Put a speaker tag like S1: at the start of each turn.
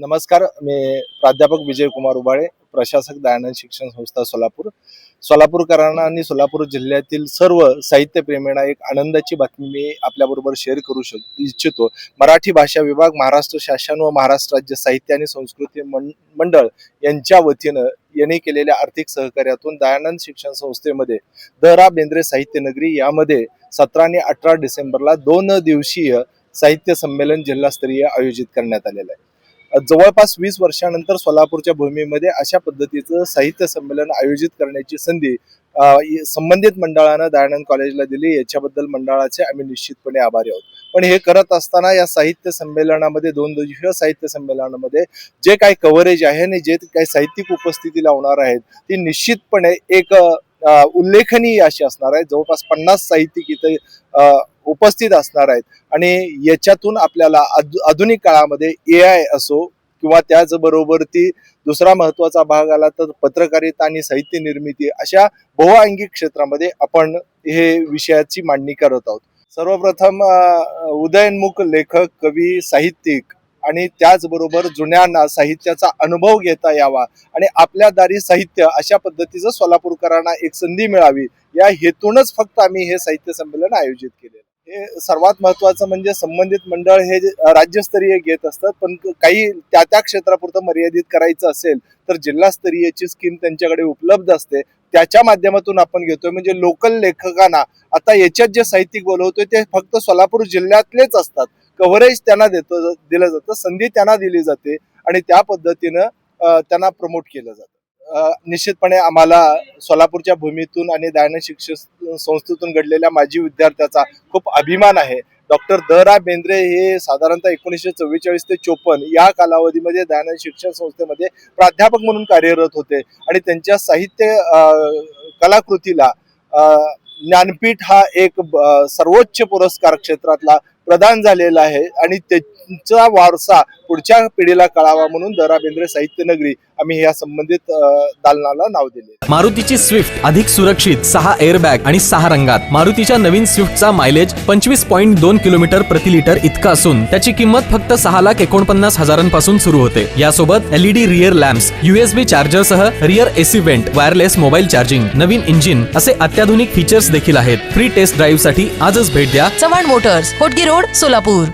S1: नमस्कार मी प्राध्यापक विजय कुमार उबाळे प्रशासक दयानंद शिक्षण संस्था सोलापूर. सोलापूरकरांना आणि सोलापूर जिल्ह्यातील सर्व साहित्यप्रेमींना एक आनंदाची बातमी मी आपल्याबरोबर शेअर करू शक इच्छितो. मराठी भाषा विभाग महाराष्ट्र शासन व महाराष्ट्र राज्य साहित्य आणि संस्कृती मंडळ यांच्या वतीनं यांनी केलेल्या आर्थिक सहकार्यातून दयानंद शिक्षण संस्थेमध्ये द रा बेंद्रे साहित्य नगरी यामध्ये सतरा आणि अठरा डिसेंबरला दोन दिवसीय साहित्य संमेलन जिल्हास्तरीय आयोजित करण्यात आलेलं आहे. जवळपास वीस वर्षानंतर सोलापूरच्या भूमीमध्ये अशा पद्धतीचं साहित्य संमेलन आयोजित करण्याची संधी संबंधित मंडळानं दयानंद कॉलेजला दिली. याच्याबद्दल मंडळाचे आम्ही निश्चितपणे आभारी आहोत. पण हे करत असताना या साहित्य संमेलनामध्ये दोन दिवसीय साहित्य संमेलनामध्ये जे काही कव्हरेज आहे आणि जे काही साहित्यिक उपस्थिती लावणार आहेत ती निश्चितपणे एक उल्लेखनीय अशी असणार आहे. जवळपास पन्नास साहित्यिक इथे उपस्थित असणार आहेत. आणि याच्यातून आपल्याला आधुनिक काळामध्ये ए आय असो किंवा त्याचबरोबर ती दुसरा महत्त्वाचा भाग आला तर पत्रकारिता आणि साहित्य निर्मिती अशा बहुअंगी क्षेत्रामध्ये आपण हे विषयाची मांडणी करत आहोत. सर्वप्रथम उदयनमुख लेखक कवी साहित्यिक आणि त्याचबरोबर जुन्यांना साहित्याचा अनुभव घेता यावा आणि आपल्या दारी साहित्य अशा पद्धतीचं सोलापूरकरांना एक संधी मिळावी या हेतूनच फक्त आम्ही हे साहित्य संमेलन आयोजित केले हे सर्वात महत्वाचं म्हणजे संबंधित मंडळ हे राज्यस्तरीय घेत असतात पण काही त्या त्या क्षेत्रापुरतं मर्यादित करायचं असेल तर जिल्हास्तरीयची स्कीम त्यांच्याकडे उपलब्ध असते. त्याच्या माध्यमातून आपण घेतोय म्हणजे लोकल लेखकांना आता याच्यात जे साहित्यिक बोलवतोय ते फक्त सोलापूर जिल्ह्यातलेच असतात. कव्हरेज त्यांना देतो दिलं जातं संधी त्यांना दिली जाते आणि त्या पद्धतीनं त्यांना प्रमोट केलं जातं. निश्चितपणे आम्हाला सोलापूरच्या भूमीतून आणि दयानंद शिक्षण संस्थेतून घडलेल्या माजी विद्यार्थ्याचा खूप अभिमान आहे. डॉक्टर द रा बेंद्रे हे साधारणतः एकोणीसशे चव्वेचाळीस ते चोपन्न या कालावधीमध्ये दयानंद शिक्षण संस्थेमध्ये प्राध्यापक म्हणून कार्यरत होते आणि त्यांच्या साहित्य कलाकृतीला ज्ञानपीठ हा एक सर्वोच्च पुरस्कार क्षेत्रातला प्रदान झालेला आहे आणि त्यांचा वारसा पुढच्या पिढीला कळावा म्हणून दरा बेंद्रे साहित्य नगरी आम्ही या संबंधित दालनाला नाव दिले
S2: मारुतीची स्विफ्ट अधिक सुरक्षित सहा एअरबॅग आणि सहा रंगात. मारुतीच्या नवीन स्विफ्टचा मायलेज पंचवीस पॉईंट दोन किलोमीटर प्रति लिटर इतका असून त्याची किंमत फक्त सहा लाख एकोणपन्नास हजारांपासून सुरू होते. यासोबत LED rear lamps USB charger सह rear AC vent wireless mobile charging नवीन इंजिन असे अत्याधुनिक फीचर्स देखील आहेत. फ्री टेस्ट ड्राईव्हसाठी आजच भेट द्या.
S3: Chavan motors Hotgi road Solapur.